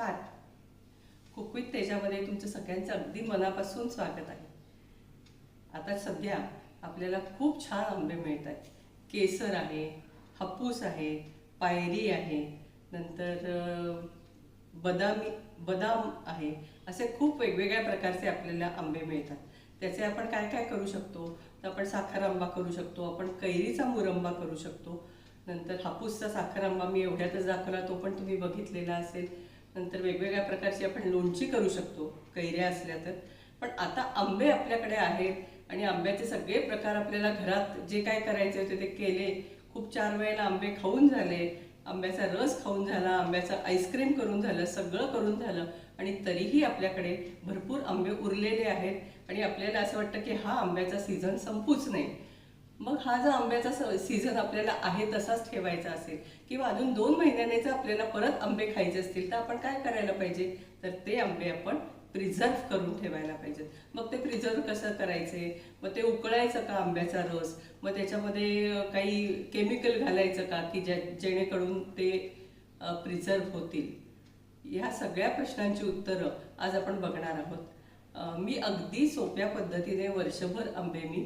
नमस्कार. कुकवित तेजामध्ये तुमचं सगळ्यांचं अगदी मनापासून स्वागत आहे. आता सध्या आपल्याला खूप छान आंबे मिळत आहेत. केसर आहे हापूस आहे पायरी आहे नंतर बदामी बदाम आहे असे खूप वेगवेगळ्या प्रकारचे आपल्याला आंबे मिळतात. त्याचे आपण काय काय करू शकतो? तर आपण साखर आंबा करू शकतो आपण कैरीचा मुरंबा करू शकतो. नंतर हापूसचा साखर आंबा मी एवढ्यातच दाखवला तो पण तुम्ही बघितलेला असेल. नंतर वेगवेगळ्या प्रकारची आपण लोणची करू शकतो कैऱ्या असल्या तर. पण आता आंबे आपल्याकडे आहेत आणि आंब्याचे सगळे प्रकार आपल्याला घरात जे काय करायचे होते ते केले. खूप चार वेळेला आंबे खाऊन झाले आंब्याचा रस खाऊन झाला आंब्याचं आईस्क्रीम करून झालं सगळं करून झालं आणि तरीही आपल्याकडे भरपूर आंबे उरलेले आहेत. आणि आपल्याला असं वाटतं की हा आंब्याचा सीझन संपूच नाही. मग हा जो आंब्याचा सीझन आपल्याला आहे तसाच ठेवायचा असेल किंवा अजून दोन महिन्याने जर आपल्याला परत आंबे खायचे असतील तर आपण काय करायला पाहिजे? तर ते आंबे आपण प्रिझर्व्ह करून ठेवायला पाहिजेत. मग ते प्रिझर्व्ह कसं करायचे? मग ते उकळायचं का आंब्याचा रस? मग त्याच्यामध्ये काही केमिकल घालायचं का की ज्या जेणेकरून ते प्रिझर्व होतील? ह्या सगळ्या प्रश्नांची उत्तरं आज आपण बघणार आहोत. मी अगदी सोप्या पद्धतीने वर्षभर आंबे मी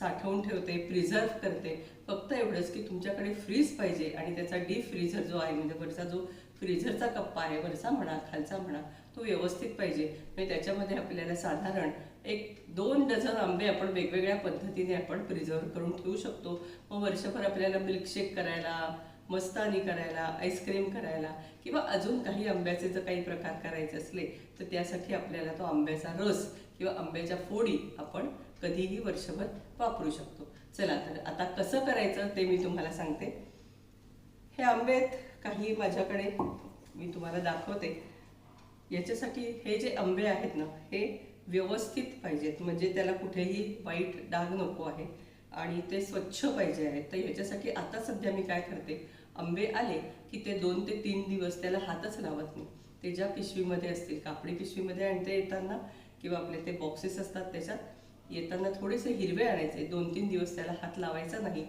साठवून ठेवते प्रिझर्व करते. फक्त एवढंच की तुमच्याकडे फ्रीज पाहिजे आणि त्याचा डीप फ्रीझर जो आहे म्हणजे वरचा जो फ्रीझरचा कप्पा आहे वरचा म्हणा खालचा म्हणा तो व्यवस्थित पाहिजे. म्हणजे त्याच्यामध्ये आपल्याला साधारण एक दोन डझन आंबे आपण वेगवेगळ्या पद्धतीने आपण प्रिझर्व करून ठेवू शकतो. मग वर्षभर आपल्याला मिल्कशेक करायला मस्तानी करायला आईस्क्रीम करायला किंवा अजून काही आंब्याचे जर काही प्रकार करायचे असले तर त्यासाठी आपल्याला तो आंब्याचा रस किंवा आंब्याच्या फोडी आपण कधीही वर्षभर वापरू शकतो. चला तर आता कसं करायचं ते मी तुम्हाला सांगते. हे आंबेत काही माझ्याकडे मी तुम्हाला दाखवते. याच्यासाठी हे जे आंबे आहेत ना हे व्यवस्थित पाहिजेत म्हणजे त्याला कुठेही वाईट डाग नको आहे. आणि ते स्वच्छ पाहिजे आहेत तर याच्यासाठी आता सध्या मी काय करते आंबे आले की ते दोन ते तीन दिवस त्याला हातच लावत नाही. ते ज्या पिशवीमध्ये असतील कापडी पिशवीमध्ये आणते येताना किंवा आपले ते बॉक्सेस असतात त्याच्यात येताना थोडेसे हिरवे आणायचे. दोन तीन दिवस त्याला हात लावायचा नाही.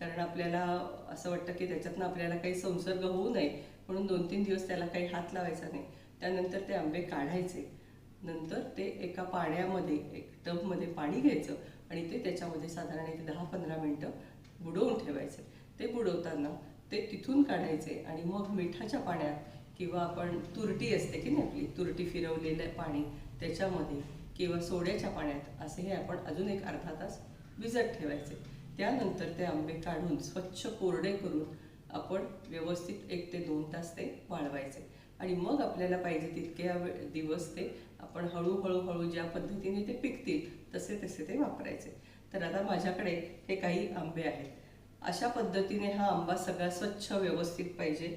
कारण आपल्याला असं वाटतं की त्याच्यातनं आपल्याला काही संसर्ग होऊ नये. म्हणून दोन तीन दिवस त्याला काही हात लावायचा नाही. त्यानंतर ते आंबे काढायचे. नंतर ते एका पाण्यामध्ये एक टबमध्ये पाणी घ्यायचं आणि ते त्याच्यामध्ये साधारण एक दहा पंधरा मिनटं बुडवून ठेवायचे. ते बुडवताना ते तिथून काढायचे आणि मग मिठाच्या पाण्यात किंवा आपण तुरटी असते की नाही आपली तुरटी फिरवलेलं पाणी त्याच्यामध्ये किंवा सोड्याच्या पाण्यात असे हे आपण अजून एक अर्धा तास भिजत ठेवायचे. त्यानंतर ते आंबे काढून स्वच्छ कोरडे करून आपण व्यवस्थित एक ते दोन तास ते वाळवायचे. आणि मग आपल्याला पाहिजे तितके दिवस ते आपण हळूहळू हळू ज्या पद्धतीने ते पिकतील तसे तसे ते वापरायचे. तर आता माझ्याकडे हे काही आंबे आहेत. अशा पद्धतीने हा आंबा सगळा स्वच्छ व्यवस्थित पाहिजे.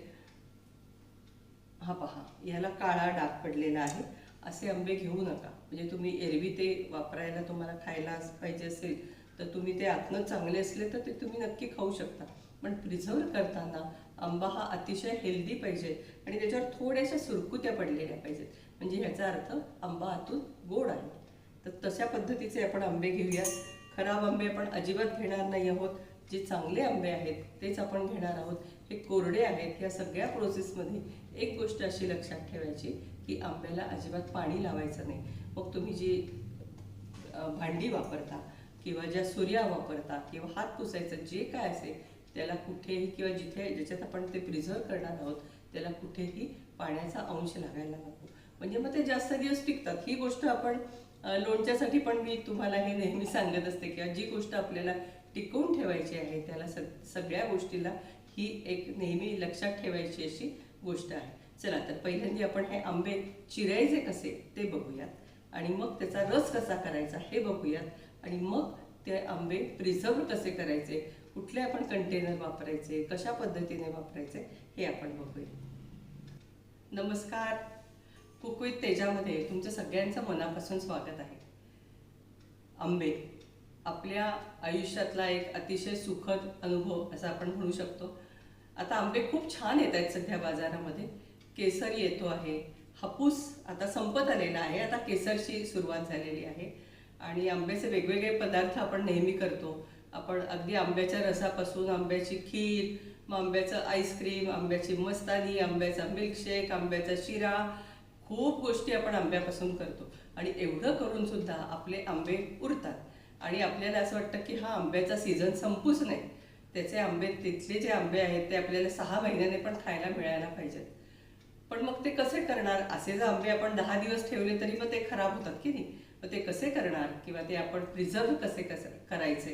हा पहा याला काळा डाग पडलेला आहे. असे आंबे घेऊ नका. म्हणजे तुम्ही एरवी ते वापरायला तुम्हाला खायला पाहिजे असेल तर तुम्ही ते आतनं चांगले असले तर ते तुम्ही नक्की खाऊ शकता. पण प्रिझर्व करताना आंबा हा अतिशय हेल्दी पाहिजे आणि त्याच्यावर थोड्याशा सुरकुत्या पडलेल्या पाहिजेत. म्हणजे ह्याचा अर्थ आंबा आतून गोड आहे. तर तशा पद्धतीचे आपण आंबे घेऊयात खराब आंबे आपण अजिबात घेणार नाही आहोत. जे चांगले आंबे आहेत तेच आपण घेणार आहोत. हे कोरडे आहेत या सगळ्या प्रोसेसमध्ये एक गोष्ट अशी लक्षात ठेवायची की आंब्याला अजिबात पाणी लावायचं नाही. मग तुम्ही जी भांडी वापरता किंवा ज्या सूर्या वापरता किंवा हात पुसायचं जे काय असेल त्याला कुठेही किंवा जिथे ज्याच्यात आपण ते प्रिझर्व करणार आहोत त्याला कुठेही पाण्याचा अंश लागायला नको. म्हणजे मग ते जास्त दिवस टिकतात. ही गोष्ट आपण लोणच्यासाठी पण मी तुम्हाला हे नेहमी सांगत असते किंवा जी गोष्ट आपल्याला टिकवून ठेवायची आहे त्याला सग सगळ्या गोष्टीला ही एक नेहमी लक्षात ठेवायची अशी गोष्ट आहे. चला तर पहिल्यांदा आपण हे आंबे चिरायचे कसे ते बघूयात. आणि मग त्याचा रस कसा करायचा हे बघूयात. आणि मग ते आंबे प्रिझर्व कसे करायचे कुठले आपण कंटेनर वापरायचे कशा पद्धतीने वापरायचे हे आपण बघूया. नमस्कार. कुकवित तेजामध्ये तुमचं सगळ्यांचं मनापासून स्वागत आहे. आंबे आपल्या आयुष्यातला एक अतिशय सुखद अनुभव असा आपण म्हणू शकतो. आता आंबे खूप छान येत आहेत सध्या बाजारामध्ये. केसर येतो आहे. हापूस आता संपत आलेला आहे. आता केसरची सुरुवात झालेली आहे. आणि आंब्याचे वेगवेगळे पदार्थ आपण नेहमी करतो. आपण अगदी आंब्याच्या रसापासून आंब्याची खीर मग आंब्याचं आईस्क्रीम आंब्याची मस्तानी आंब्याचा मिल्कशेक आंब्याचा शिरा खूप गोष्टी आपण आंब्यापासून करतो. आणि एवढं करून सुद्धा आपले आंबे उरतात. आणि आपल्याला असं वाटतं की हा आंब्याचा सीझन संपूच नाही. त्याचे आंबे तिथले जे आंबे आहेत ते आपल्याला सहा महिन्याने पण खायला मिळायला पाहिजेत. पण मग ते कसे करणार? असे जर आंबे आपण दहा दिवस ठेवले तरी मग ते खराब होतात की नाही? मग ते कसे करणार? किंवा ते आपण प्रिझर्व कसे कसे करायचे?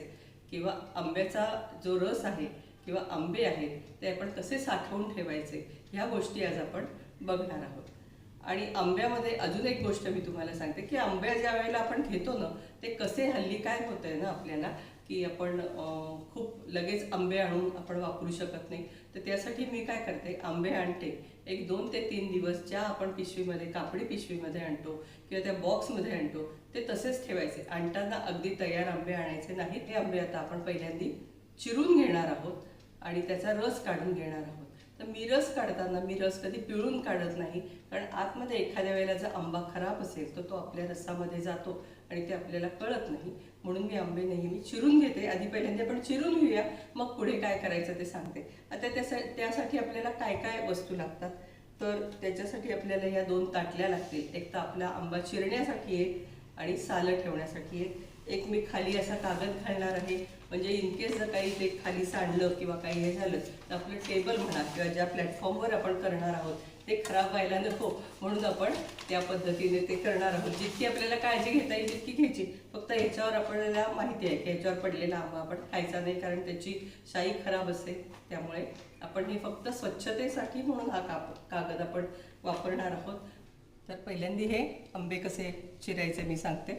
किंवा आंब्याचा जो रस आहे किंवा आंबे आहेत ते आपण कसे साठवून ठेवायचे? ह्या गोष्टी आज आपण बघणार आहोत. आणि आंब्यामध्ये अजून एक गोष्ट मी तुम्हाला सांगते की आंब्या ज्या वेळेला आपण घेतो ना ते कसे हल्ली काय होतंय ना आपल्याला की आपण खूप लगेच आंबे आणून आपण वापरू शकत नाही. तर त्यासाठी मी काय करते? आंबे आणते. एक दोन ते तीन दिवस ज्या आपण पिशवीमध्ये कापडी पिशवीमध्ये आणतो किंवा त्या बॉक्समध्ये आणतो ते तसेच ठेवायचे. आणताना अगदी तयार आंबे आणायचे नाही ते आंबे आता आपण पहिल्यांदी चिरून घेणार आहोत आणि त्याचा रस काढून घेणार आहोत. तर मी रस काढताना मी रस कधी पिळून काढत नाही. कारण आतमध्ये एखाद्या वेळेला जर आंबा खराब असेल तर तो आपल्या रसामध्ये जातो. आणि ते आपल्याला कळत नाही. म्हणून मी आंबे नेहमी चिरून घेते. आधी पहिल्यांदा आपण चिरून घेऊया. मग पुढे काय करायचं ते सांगते. आता त्यासा त्यासाठी आपल्याला काय काय वस्तू लागतात? तर त्याच्यासाठी आपल्याला या दोन ताटल्या लागतील. एक तर आपला आंबा चिरण्यासाठी एक आणि सालं ठेवण्यासाठी एक. एक मी खाली असा कागद घालणार आहे. म्हणजे इनकेस जर काही ते खाली सांडलं किंवा काही हे झालं तर आपलं टेबल म्हणा किंवा ज्या प्लॅटफॉर्मवर आपण करणार आहोत ते खराब व्हायला नको म्हणून आपण त्या पद्धतीने ते करणार आहोत. जितकी आपल्याला काळजी घेता येईल तितकी घ्यायची. फक्त याच्यावर आपल्याला माहिती आहे की याच्यावर पडलेला आंबा आपण खायचा नाही कारण त्याची शाई खराब असते. त्यामुळे आपण हे फक्त स्वच्छतेसाठी म्हणून हा काप कागद आपण वापरणार आहोत. तर पहिल्यांदा हे आंबे कसे चिरायचे मी सांगते.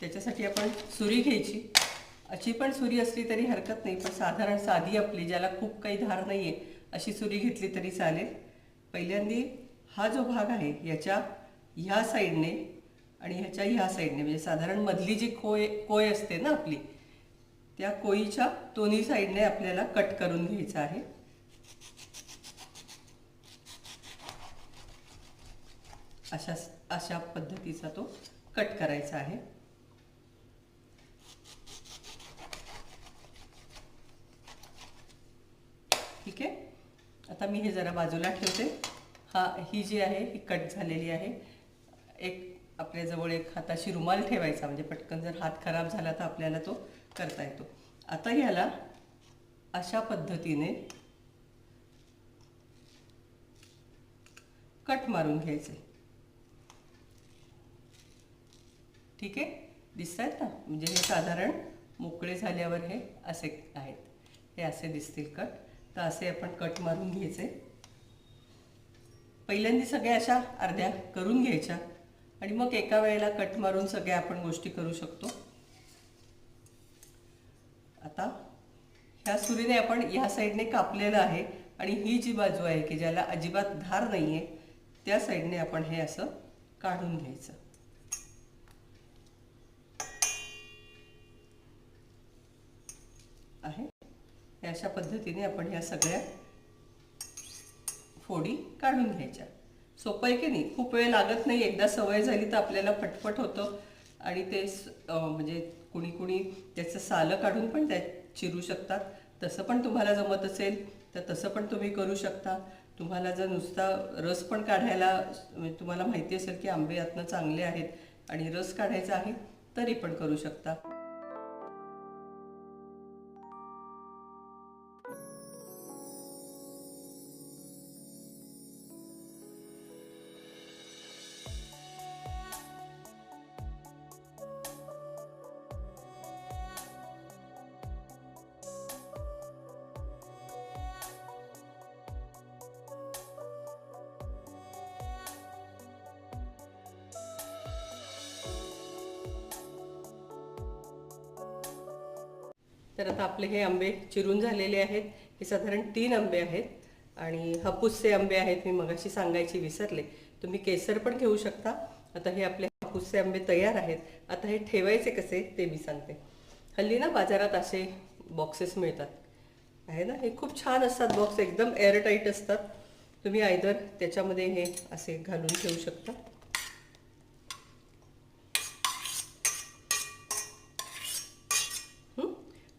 त्याच्यासाठी आपण सुरी घ्यायची. अशी पण सुरी असली तरी हरकत नाही पण साधारण साधी आपली ज्याला खूप काही धार नाही आहे अशी सुरी घेतली तरी चालेल. पहिल्यांदा हा जो भाग आहे याच्या ह्या साईडने आणि ह्याच्या ह्या साईडने म्हणजे साधारण मधली जी कोय कोय असते ना आपली त्या कोयीच्या दोन्ही साईडने आपल्याला कट करून घ्यायचं आहे. अशा अशा पद्धतीचा तो कट करायचा आहे ठीक आहे आता मी हे जरा बाजूला ठेवते. हा ही जी आहे ही कट झालेली आहे. एक आपल्याजवळ एक हाताशी रुमाल ठेवायचा म्हणजे पटकन जर हात खराब झाला तर आपल्याला तो करता येतो. आता ह्याला अशा पद्धतीने कट मारून घ्यायचे. ठीक आहे? दिसत आहेत ना? म्हणजे हे साधारण मोकळे झाल्यावर हे असे आहेत. हे असे दिसतील कट. तर असे आपण कट मारून घ्यायचे. पहिल्यांदा सगळ्या अशा अर्ध्या करून घ्यायच्या. आणि मग एका वेळेला कट मारून सगळ्या आपण गोष्टी करू शकतो. आता ह्या सुरीने आपण ह्या साईडने कापलेलं आहे आणि ही जी बाजू आहे की ज्याला अजिबात धार नाही आहे त्या साईडने आपण हे असं काढून घ्यायचं. हे अशा पद्धतीने आपण ह्या सगळ्या फोडी काढून घ्यायच्या. सोपं आहे की नाही? खूप वेळ लागत नाही. एकदा सवय झाली तर आपल्याला फटफट होतं. आणि ते म्हणजे कुणी कुणी त्याचं सालं काढून पण त्या चिरू शकतात. तसं पण तुम्हाला जमत असेल तर तसं पण तुम्ही करू शकता. तुम्हाला जर नुसता रस पण काढायला म्हणजे तुम्हाला माहिती असेल की आंबे यातनं चांगले आहेत आणि रस काढायचा आहे तरी पण करू शकता. तर आता आपले हे आंबे चिरून झालेले आहेत. हे साधारण तीन आंबे आहेत. आणि हापूसचे आंबे आहेत मी मगाशी सांगायची विसरले. तुम्ही केसर पण घेऊ शकता. आता हे आपले हापूसचे आंबे तयार आहेत. आता हे ठेवायचे कसे ते मी सांगते. हल्ली ना बाजारात असे बॉक्सेस मिळतात. आहे ना? हे खूप छान असतात बॉक्स एकदम एअरटाईट असतात. तुम्ही आयदर त्याच्यामध्ये हे असे घालून ठेवू शकता हं?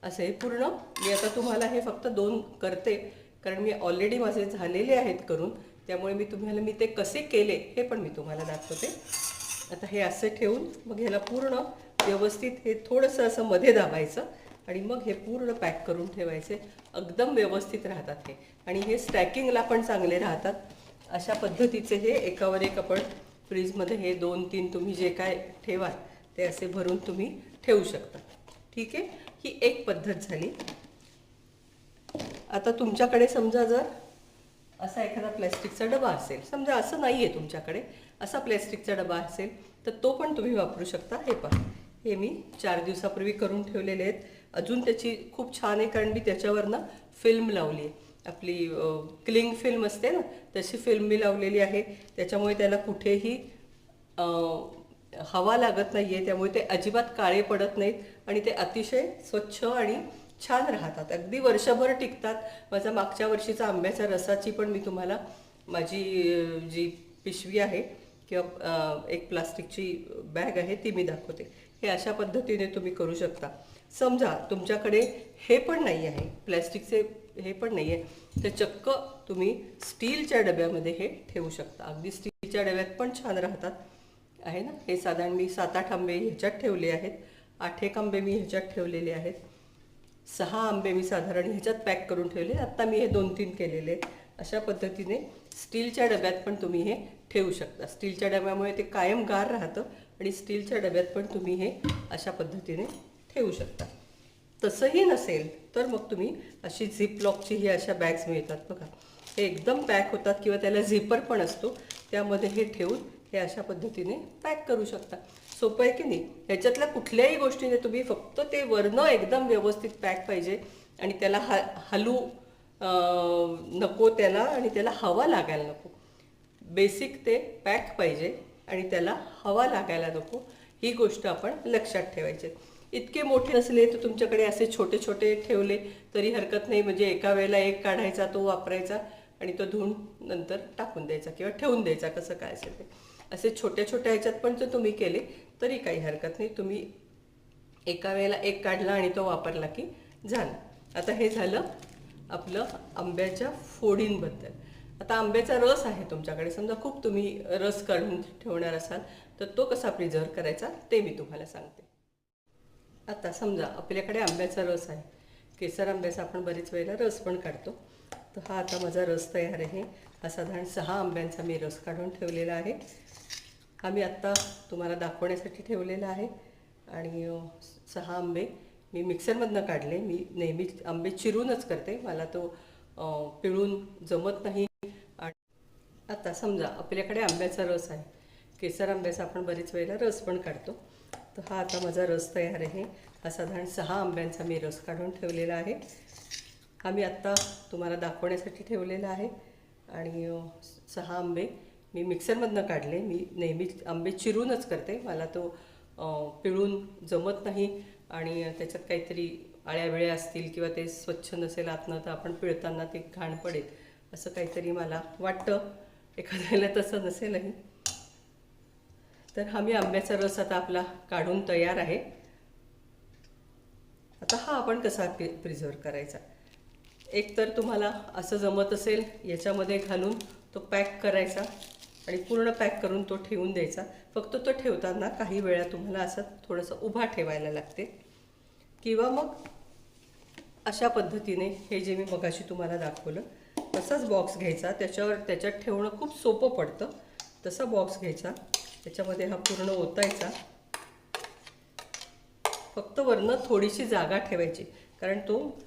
असं हे पूर्ण. मी आता तुम्हाला हे फक्त दोन करते कारण मी ऑलरेडी माझे झालेले आहेत करून. त्यामुळे मी तुम्हाला मी ते कसे केले हे पण मी तुम्हाला दाखवते. आता हे असं ठेवून मग ह्याला पूर्ण व्यवस्थित हे थोडंसं असं मध्ये दाबायचं आणि मग हे पूर्ण पॅक करून ठेवायचे. एकदम व्यवस्थित राहतात हे. आणि हे स्टॅकिंगला पण चांगले राहतात. अशा पद्धतीचे हे एकावर एक आपण फ्रीजमध्ये हे दोन तीन तुम्ही जे काय ठेवाल ते असे भरून तुम्ही ठेवू शकता. ठीक आहे? ही एक पद्धत झाली. आता तुमच्याकडे समजा जर असा एखादा प्लॅस्टिकचा डबा असेल समजा असं नाही आहे तुमच्याकडे असा प्लॅस्टिकचा डबा असेल तर तो पण तुम्ही वापरू शकता. हे पण हे मी चार दिवसापूर्वी करून ठेवलेले आहेत. अजून त्याची खूप छान आहे कारण मी त्याच्यावरनं फिल्म लावली आहे. आपली क्लिंग फिल्म असते ना तशी फिल्म मी लावलेली आहे. त्याच्यामुळे त्याला कुठेही हवा लागत नाही आहे त्यामुळे ते अजिबात काळे पडत नाहीत आणि ते अतिशय स्वच्छ आणि छान राहतात. अगदी वर्षभर टिकतात. माझा मागच्या वर्षीचा आंब्याच्या रसाची पण मी तुम्हाला माझी जी पिशवी आहे किंवा एक प्लास्टिकची बॅग आहे ती मी दाखवते. हे अशा पद्धतीने तुम्ही करू शकता. समजा तुमच्याकडे हे पण नाही आहे प्लॅस्टिकचे हे पण नाही आहे तर चक्क तुम्ही स्टीलच्या डब्यामध्ये हे ठेवू शकता. अगदी स्टीलच्या डब्यात पण छान राहतात. आहे ना? हे साधारण मी सात आठ आंबे ह्याच्यात ठेवले आहेत. आठ एक आंबे मी ह्याच्यात ठेवलेले आहेत. सहा आंबे मी साधारण ह्याच्यात पॅक करून ठेवले. आत्ता मी हे दोन तीन केलेले आहेत. अशा पद्धतीने स्टीलच्या डब्यात पण तुम्ही हे ठेवू शकता. स्टीलच्या डब्यामुळे ते कायम गार राहतं आणि स्टीलच्या डब्यात पण तुम्ही हे अशा पद्धतीने ठेवू शकता. तसंही नसेल तर मग तुम्ही अशी झिप लॉकची ही अशा बॅग्स मिळतात बघा. हे एकदम पॅक होतात किंवा त्याला झिपर पण असतो. त्यामध्ये हे ठेवून हे अशा पद्धतीने पॅक करू शकता. सोपं आहे की नाही? ह्याच्यातल्या कुठल्याही गोष्टीने तुम्ही फक्त ते वरनं एकदम व्यवस्थित पॅक पाहिजे आणि त्याला ह हलू नको त्याला आणि त्याला हवा लागायला नको. बेसिक ते पॅक पाहिजे आणि त्याला हवा लागायला नको. ही गोष्ट आपण लक्षात ठेवायची. इतके मोठे असले तर तुमच्याकडे असे छोटे छोटे ठेवले तरी हरकत नाही. म्हणजे एका वेळेला एक काढायचा तो वापरायचा आणि तो धुवून नंतर टाकून द्यायचा किंवा ठेवून द्यायचा कसं काय असेल ते. असे छोट्या छोट्या ह्याच्यात पण जर तुम्ही केले तरी काही हरकत नाही. तुम्ही एका वेळेला एक काढला आणि तो वापरला की झाला. आता हे झालं आपलं आंब्याच्या फोडींबद्दल. आता आंब्याचा रस आहे तुमच्याकडे. समजा खूप तुम्ही रस काढून ठेवणार असाल तर तो कसा प्रिझर्व करायचा ते मी तुम्हाला सांगते. आता समजा आपल्याकडे आंब्याचा रस आहे. केसर आंब्याचा आपण बरेच वेळेला रस पण काढतो. तर हा आता माझा रस तयार आहे. हा साधारण सहा आंब्यांचा मी रस काढून ठेवलेला आहे. हा मी आत्ता तुम्हाला दाखवण्यासाठी ठेवलेला आहे. आणि सहा आंबे मी मिक्सरमधनं काढले. मी नेहमी आंबे चिरूनच करते. मला तो पिळून जमत नाही. आणि आता समजा आपल्याकडे आंब्याचा रस आहे. केसर आंब्याचा आपण बरेच वेळेला रस पण काढतो. तर हा आता माझा रस तयार आहे. हा साधारण सहा आंब्यांचा मी रस काढून ठेवलेला आहे. हा मी आत्ता तुम्हाला दाखवण्यासाठी ठेवलेला आहे. आणि सहा आंबे मी मिक्सरमधनं काढले. मी नेहमी आंबे चिरूनच करते. मला तो पिळून जमत नाही आणि त्याच्यात काहीतरी आळ्या वेळ्या असतील किंवा ते स्वच्छ नसेल आतनं तर आपण पिळताना ते घाण पडेल असं काहीतरी मला वाटतं. एखाद्याला तसं नसेलही. तर हा मी आंब्याचा रस आता आपला काढून तयार आहे. आता हा आपण कसा प्रिझर्व करायचा? एक तर तुम्हाला असं जमत असेल याच्यामध्ये घालून तो पॅक करायचा आणि पूर्ण पॅक करून तो ठेवून द्यायचा. फक्त तो ठेवताना काही वेळा तुम्हाला असं थोडंसं उभा ठेवायला लागते. किंवा मग अशा पद्धतीने हे जे मी मगाशी तुम्हाला दाखवलं तसाच बॉक्स घ्यायचा. त्याच्यावर त्याच्यात ठेवणं खूप सोपं पडतं. तसा बॉक्स घ्यायचा. त्याच्यामध्ये हा पूर्ण ओतायचा. फक्त वरनं थोडीशी जागा ठेवायची. कारण तो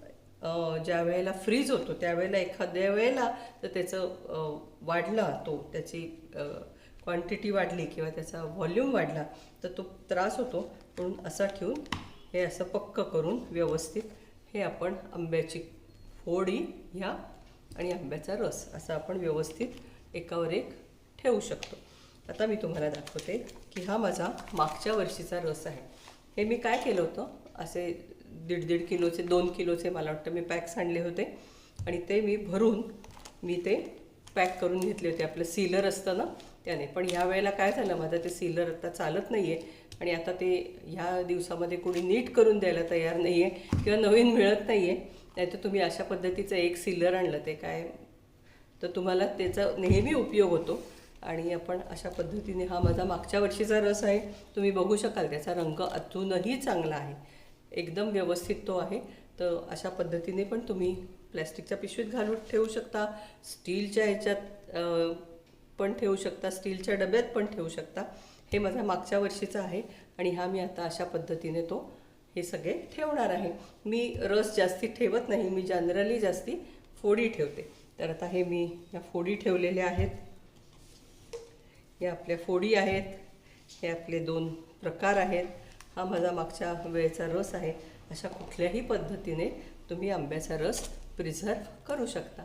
ज्या वेळेला फ्रीज होतो त्यावेळेला एखाद्या वेळेला तर त्याचं वाढला तो त्याची क्वांटिटी वाढली किंवा त्याचा व्हॉल्यूम वाढला तर तो त्रास होतो. म्हणून असा ठेवून हे असं पक्क करून व्यवस्थित हे आपण आंब्याची फोडी ह्या आणि आंब्याचा रस असं आपण व्यवस्थित एकावर एक ठेवू शकतो. आता मी तुम्हाला दाखवते की हा माझा मागच्या वर्षीचा रस आहे. हे मी काय केलं होतं? असे दीड दीड किलोचे दोन किलोचे मला वाटतं मी पॅक्स आणले होते. आणि ते मी भरून मी ते पॅक करून घेतले होते. आपलं सीलर असतं ना त्याने. पण ह्या वेळेला काय झालं माझं ते सीलर आता चालत नाही आहे आणि आता ते ह्या दिवसामध्ये कोणी नीट करून द्यायला तयार नाही आहे किंवा नवीन मिळत नाही आहे नाहीतर तुम्ही अशा पद्धतीचं एक सीलर आणलं ते काय? तर तुम्हाला त्याचा नेहमी उपयोग होतो. आणि आपण अशा पद्धतीने हा माझा मागच्या वर्षीचा रस आहे. तुम्ही बघू शकाल त्याचा रंग अजूनही चांगला आहे. एकदम व्यवस्थित तो आहे. तर अशा पद्धतीने पण तुम्ही प्लॅस्टिकच्या पिशवीत घालून ठेवू शकता स्टीलच्या ह्याच्यात पण ठेवू शकता स्टीलच्या डब्यात पण ठेवू शकता. हे माझा मागच्या वर्षीचा आहे आणि हा मी आता अशा पद्धतीने तो हे सगळे ठेवणार आहे. मी रस जास्ती ठेवत नाही मी जनरली जास्ती फोडी ठेवते. तर आता हे मी या फोडी ठेवलेल्या आहेत. या आपल्या फोडी आहेत. हे आपले दोन प्रकार आहेत. हा माझा मागच्या वेळेचा रस आहे. अशा कुठल्याही पद्धतीने तुम्ही आंब्याचा रस प्रिझर्व करू शकता.